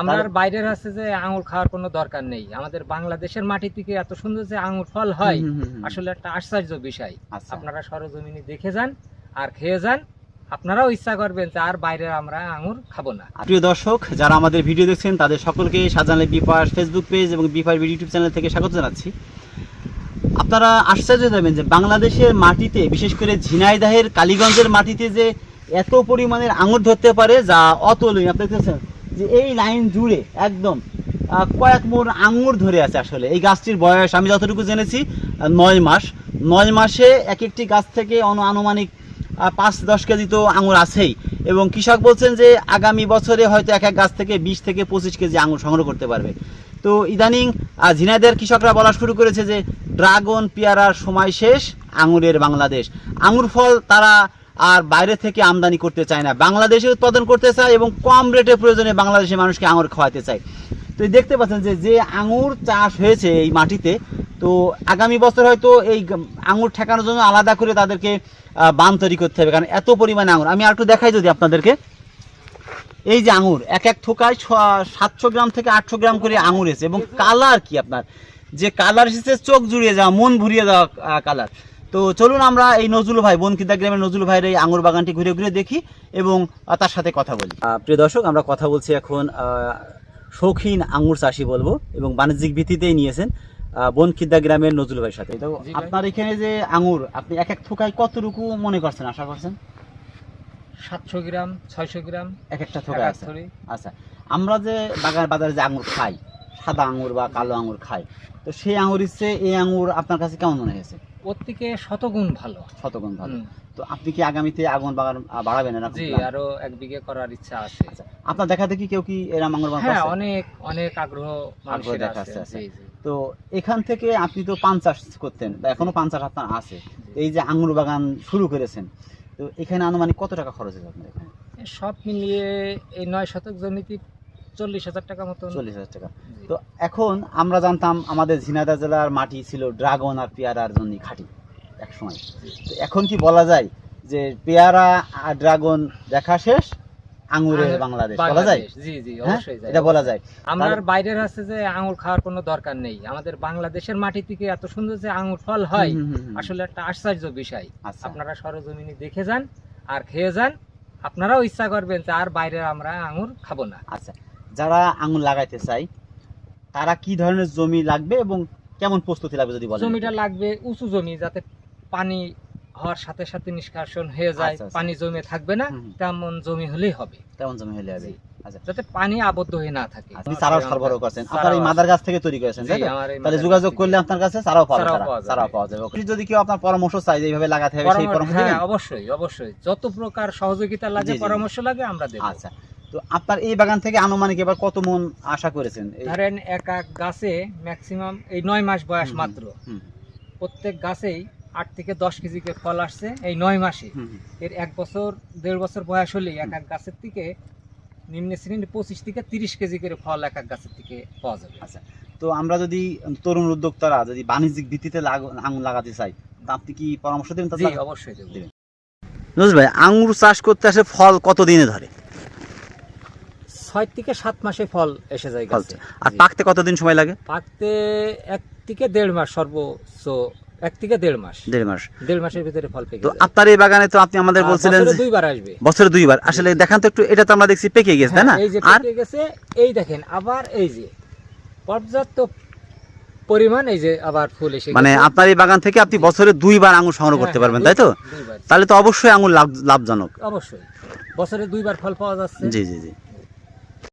আমরা বাইরের আছে যে আঙুর খাওয়ার কোনো দরকার নেই। আমাদের বাংলাদেশের মাটি থেকে এত সুন্দর যে আঙুর ফল হয়। আসলে একটা আশ্চর্য বিষয়। আচ্ছা। আপনারা সরজমিনে দেখে যান আর খেয়ে যান। আপনারাও ইচ্ছা করবেন যে আর বাইরের আমরা আঙুর খাব না। প্রিয় দর্শক যারা আমাদের ভিডিও দেখছেন তাদের সকলকে সাজানলে বিপাস ফেসবুক পেজ এবং বিপাস ইউটিউব চ্যানেল থেকে স্বাগত জানাচ্ছি। আপনারা আশ্চর্য যাবেন যে বাংলাদেশের মাটিতে বিশেষ করে ঝিনাইদাহের কালীগঞ্জের মাটিতে যে এত পরিমাণের আঙুর ধরতে পারে যা অতুলনীয়। আপনি দেখতেছেন যে এই লাইন জুড়ে একদম কয়েক মোড় আঙুর ধরে আছে আসলে। এই গাছটির বয়স আমি যতটুকু জেনেছি নয় মাস। নয় মাসে এক একটি গাছ থেকে অনু- আনুমানিক পাঁচ দশ কেজি তো আঙুর আছেই। এবং কৃষক বলছেন যে আগামী বছরে হয়তো এক এক গাছ থেকে বিশ থেকে পঁচিশ কেজি আঙুর সংগ্রহ করতে পারবে। তো ইদানিং ঝিনাইদের কৃষকরা বলা শুরু করেছে যে ড্রাগন পেয়ারার সময় শেষ, আঙুরের বাংলাদেশ। আঙুর ফল তারা আর বাইরে থেকে আমদানি করতে চায় না। বাংলাদেশে উৎপাদন করতে চায় এবং কম রেটে প্রয়োজনে বাংলাদেশের মানুষকে আঙুর খাওয়াতে চায়। তো দেখতে পাচ্ছেন যে যে আঙুর চাষ হয়েছে এই মাটিতে, তো আগামী বছর হয়তো এই আঙুর ঠেকানোর জন্য আলাদা করে তাদেরকে বান তৈরি করতে হবে। কারণ এত পরিমাণে আঙুর। আমি আর একটু দেখাই যদি আপনাদেরকে। এই যে আঙুর, এক এক থোকায় সাতশো গ্রাম থেকে আটশো গ্রাম করে আঙুর এসেছে। এবং কালার কি আপনার? যে কালার এসেছে, চোখ জুড়িয়ে যাওয়া, মন ভরিয়ে দেওয়া কালার। তো চলুন আমরা এই নজরুল ভাই বনকিদা গ্রামের নজরুল ভাইয়ের এই আঙুর বাগানটি ঘুরে ঘুরে দেখি এবং তার সাথে কথা বলি। প্রিয় দর্শক আমরা কথা বলছি এখন শৌখিন আঙুর চাষি বলব এবং বাণিজ্যিক ভিত্তিতেই নিয়েছেন বনকিদা গ্রামের নজরুল ভাইয়ের সাথে। তো আপনার এখানে যে আঙুর আপনি এক এক থোকায় কতটুকু মনে করছেন আশা করছেন? সাতশো গ্রাম ছয়শো গ্রাম এক একটা থোকায় আছে। আচ্ছা আমরা যে বাগান বাজারে যে আঙুর খাই সাদা আঙুর বা কালো আঙুর খাই তো সেই আঙুর ইচ্ছে এই আঙুর আপনার কাছে কেমন মনে হয়েছে? ওর থেকে শতগুণ ভালো। শতগুণ ভালো। তো আপনি কি আগামীতে আগুন বাগান বাড়াবেন এরকম জি আরও এক বিঘে করার ইচ্ছা আছে। আচ্ছা, আপনার দেখা দেখি কেউ কি এরম আঙুর বাগান হ্যাঁ অনেক অনেক আগ্রহ মানুষের দেখা আছে। জি। তো এখান থেকে আপনি তো পান চাষ করতেন বা এখনও পান চাষ আপনার আছে। এই যে আঙুর বাগান শুরু করেছেন তো এখানে আনুমানিক কত টাকা খরচ হয়েছে আপনার এখানে? সব মিলিয়ে এই নয় শতক জমিতে চল্লিশ হাজার টাকা মতন। চল্লিশ হাজার টাকা। তো এখন আমরা জানতাম আমাদের ঝিনাইদহ জেলার মাটি ছিল ড্রাগন আর পেয়ারার জন্য খাঁটি এক সময় তো এখন কি বলা যায় যে পেয়ারা আর ড্রাগন দেখা শেষ? আঙুরের আঙুর- বাংলাদেশ বলা যায়? জি জি হ্যাঁ? অবশ্যই এটা বলা যায়। আমরা বাইরের আছে যে আঙুর খাওয়ার কোনো দরকার নেই। আমাদের বাংলাদেশের মাটি থেকে এত সুন্দর যে আঙুর ফল হয়। আসলে একটা আশ্চর্য বিষয়। আচ্ছা। আপনারা সরজমিনে দেখে যান আর খেয়ে যান। আপনারাও ইচ্ছা করবেন যে আর বাইরের আমরা আঙুর খাব না। আচ্ছা। যারা আঙুর লাগাইতে চাই তারা কি ধরনের জমি লাগবে এবং কেমন প্রস্তুতি লাগবে যদি বলেন? জমিটা লাগবে উঁচু জমি যাতে পানি হওয়ার সাথে সাথে নিষ্কাশন হয়ে যায় আচ্ছা, আচ্ছা। পানি জমে থাকবে না। তেমন জমি হলেই হবে। তেমন জমি হলে হবে। আচ্ছা। যাতে পানি আবদ্ধ হয়ে না থাকে। আপনি চারাও সরবরাহ আপনার এই মাদার গাছ থেকে তৈরি করেছেন তাই তাহলে যোগাযোগ করলে আপনার কাছে চারাও পাওয়া যাবে চারাও পাওয়া যাবে। যদি কেউ আপনার পরামর্শ চাই এইভাবে লাগাতে হবে সেই পরামর্শ- হ্যাঁ অবশ্যই অবশ্যই। যত প্রকার সহযোগিতা লাগে। পরামর্শ লাগে আমরা দেব। আচ্ছা। তো আপনার এই বাগান থেকে আনুমানিক এবার কত মন আশা করেছেন? ধরেন এক এক গাছে ম্যাক্সিমাম এই নয় মাস বয়স মাত্র। প্রত্যেক গাছেই আট থেকে দশ কেজি করে ফল আসছে এই নয় মাসে। এর এক বছর দেড় বছর বয়স হলেই এক এক গাছের থেকে নিম্ন শ্রেণির পঁচিশ থেকে তিরিশ কেজি করে ফল এক এক গাছের থেকে পাওয়া যাবে। আচ্ছা তো আমরা যদি তরুণ উদ্যোক্তারা যদি বাণিজ্যিক ভিত্তিতে আঙুর লাগাতে চাই তা আপনি কি পরামর্শ দেবেন? অবশ্যই দেবো। দিবেন। নজর ভাই আঙুর চাষ করতে আসে ফল কত দিনে ধরে? ছয় থেকে সাত মাসে ফল এসে যায় গাছে। আর পাকতে কতদিন সময় লাগে? পাকতে এক থেকে দেড় মাস সর্বোচ্চ এক থেকে দেড় মাস। দেড় মাস। দেড় মাসের ভিতরে ফল পেকে তো আপনার এই বাগানে তো আপনি আমাদের বলছিলেন দুইবার আসবে। বছরে দুইবার। আসলে দেখান তো একটু এটা তো আমরা দেখছি পেকে গেছে তাই না? হ্যাঁ, এই যে পেকে গেছে এই দেখেন আবার এই যে পর্যাপ্ত পরিমাণ এই যে আবার ফুল এসে মানে আপনার এই বাগান থেকে আপনি বছরে দুইবার আঙুর সংগ্রহ করতে হ্যাঁ, পারবেন হ্যাঁ, তাই তো? তাহলে তো অবশ্যই আঙুর লাভ লাভজনক। অবশ্যই। বছরে দুইবার ফল পাওয়া যাচ্ছে। জি জি জি।